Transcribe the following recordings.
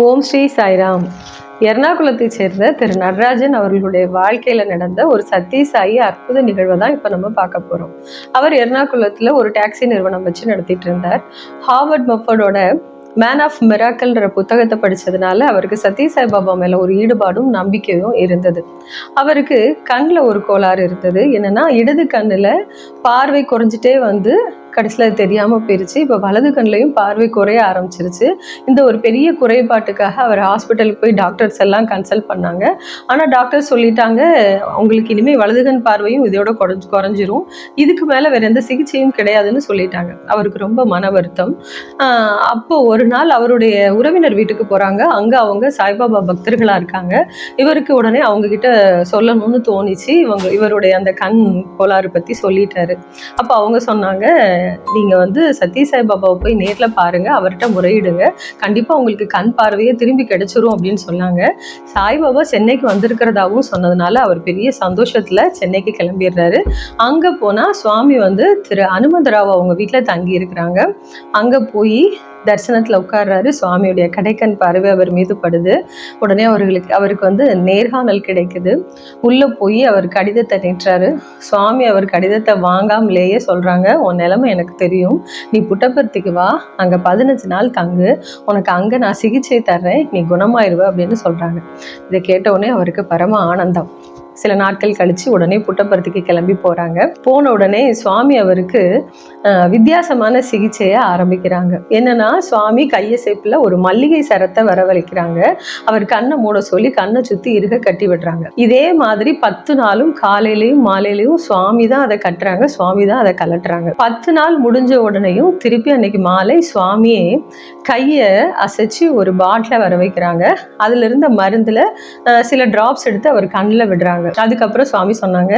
ஓம் ஸ்ரீ சாய்ராம். எர்ணாகுளத்தைச் சேர்ந்த திரு நடராஜன் அவர்களுடைய வாழ்க்கையில் நடந்த ஒரு சத்தியசாயி அற்புத நிகழ்வை தான் இப்போ நம்ம பார்க்க போகிறோம் அவர் எர்ணாகுளத்தில் ஒரு டாக்ஸி நிறுவனம் வச்சு நடத்திட்டு இருந்தார். ஹார்வர்ட் மஃபர்டோட மேன் ஆஃப் மிராக்கல்ன்ற புத்தகத்தை படித்ததுனால அவருக்கு சத்ய சாய்பாபா மேலே ஒரு ஈடுபாடும் நம்பிக்கையும் இருந்தது. அவருக்கு கண்ணில் ஒரு கோளாறு இருந்தது. என்னென்னா இடது கண்ணில் பார்வை குறைஞ்சிட்டே வந்து கடைசியில் அது தெரியாமல் போயிருச்சு. இப்போ வலது கண்ணிலையும் பார்வை குறைய ஆரம்பிச்சிருச்சு. இந்த ஒரு பெரிய குறைபாட்டுக்காக அவர் ஹாஸ்பிட்டலுக்கு போய் டாக்டர்ஸ் எல்லாம் கன்சல்ட் பண்ணாங்க. ஆனால் டாக்டர் சொல்லிட்டாங்க உங்களுக்கு இனிமேல் வலது கண் பார்வையும் இதோட குறைஞ்சு குறைஞ்சிரும். இதுக்கு மேலே வேறு எந்த சிகிச்சையும் கிடையாதுன்னு சொல்லிட்டாங்க. அவருக்கு ரொம்ப மன வருத்தம். அப்போ ஒரு நாள் அவருடைய உறவினர் வீட்டுக்கு போகிறாங்க அங்கே அவங்க சாய்பாபா பக்தர்களாக இருக்காங்க. இவருக்கு உடனே அவங்க கிட்ட சொல்லணும்னு தோணிச்சு. இவங்க இவருடைய அந்த கண் கோளாறு பற்றி சொல்லிட்டாரு. அப்போ அவங்க சொன்னாங்க நீங்கள் வந்து சத்ய சாய்பாபாவை போய் நேரில் பாருங்கள் அவர்கிட்ட முறையிடுங்க. கண்டிப்பாக உங்களுக்கு கண் பார்வையே திரும்பி கிடைச்சிரும் அப்படின்னு சொன்னாங்க. சாய்பாபா சென்னைக்கு வந்திருக்கிறதாவும் சொன்னதுனால அவர் பெரிய சந்தோஷத்தில் சென்னைக்கு கிளம்பிடுறாரு. அங்கே போனால் சுவாமி வந்து திரு அனுமந்தராவ் அவங்க வீட்டில் தங்கி இருக்கிறாங்க அங்கே போய் தரிசனத்தில் உட்கார்றாரு. சுவாமியுடைய கடைக்கண் பார்வை அவர் மீது படுது. உடனே அவர்களுக்கு அவருக்கு வந்து நேர்காணல் கிடைக்குது. உள்ளே போய் அவர் கடிதத்தை நீட்டுறாரு. சுவாமி அவர் கடிதத்தை வாங்காமலேயே சொல்கிறாங்க உன் நிலைமை எனக்கு தெரியும். நீ புட்டபர்த்திக்கு வா. அங்கே பதினஞ்சு நாள் தங்கு. உனக்கு அங்கே நான் சிகிச்சை தர்றேன். நீ குணமாயிருவ அப்படின்னு சொல்கிறாங்க இதை கேட்ட உடனே அவருக்கு பரம ஆனந்தம். சில நாட்கள் கழித்து உடனே புட்டபர்த்திக்கு கிளம்பி போகிறாங்க போன உடனே சுவாமி அவருக்கு வித்தியாசமான சிகிச்சையை ஆரம்பிக்கிறாங்க. என்னன்னா சுவாமி கையசைப்பில் ஒரு மல்லிகை சரத்தை வரவழைக்கிறாங்க. அவர் கண்ணை மூட சொல்லி கண்ணை சுற்றி இருக கட்டி விடுறாங்க. இதே மாதிரி பத்து நாளும் காலையிலையும் மாலையிலையும் சுவாமி தான் அதை கட்டுறாங்க. சுவாமி தான் அதை கலட்டுறாங்க பத்து நாள் முடிஞ்ச உடனேயும் திருப்பி அன்னைக்கு மாலை சுவாமியே கையை அசைச்சு ஒரு பாட்டிலை வர வைக்கிறாங்க அதுல இருந்த சில ட்ராப்ஸ் எடுத்து அவர் கண்ணில் விடுறாங்க. அதுக்கப்புறம் சுவாமி சொன்னாங்க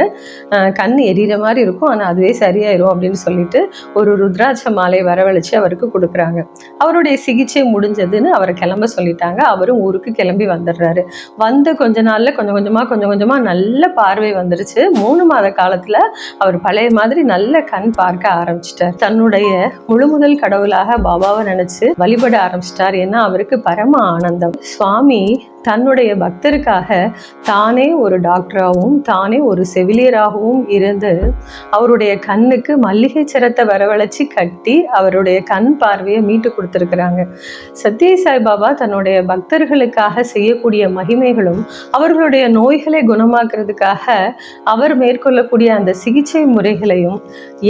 கண் எரியிற மாதிரி இருக்கும் ஆனால் அதுவே சரியாயிரும் அப்படின்னு சொல்லிட்டு ஒரு ருத்ராட்ச மாலை வரவழைச்சு அவருக்கு கொடுக்குறாங்க. அவருடைய சிகிச்சை முடிஞ்சதுன்னு அவரை கிளம்ப சொல்லிட்டாங்க. அவரும் ஊருக்கு கிளம்பி வந்துடுறாரு. வந்த கொஞ்ச நாள்ல கொஞ்சம் கொஞ்சமாக கொஞ்சம் கொஞ்சமாக நல்ல பார்வை வந்துருச்சு. மூணு மாத காலத்துல அவர் பழைய மாதிரி நல்ல கண் பார்க்க ஆரம்பிச்சிட்டார். தன்னுடைய முழு முதல் கடவுளாக பாபாவை நினைச்சு வழிபட ஆரம்பிச்சிட்டார். ஏன்னா அவருக்கு பரம ஆனந்தம். சுவாமி தன்னுடைய பக்தருக்காக தானே ஒரு டாக்டர் ராவும் தானே ஒரு செவிலியராகவும் இருந்து அவருடைய கண்ணுக்கு மல்லிகை சரத்தை வரவழைச்சி கட்டி அவருடைய கண் பார்வையை மீட்டு கொடுத்துருக்குறாங்க. சத்ய சாய்பாபா தன்னுடைய பக்தர்களுக்காக செய்யக்கூடிய மகிமைகளும் அவர்களுடைய நோய்களை குணமாக்குறதுக்காக அவர் மேற்கொள்ளக்கூடிய அந்த சிகிச்சை முறைகளையும்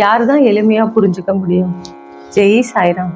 யார் தான் எளிமையாக புரிஞ்சுக்க முடியும்? ஜெய் சாய்ராம்.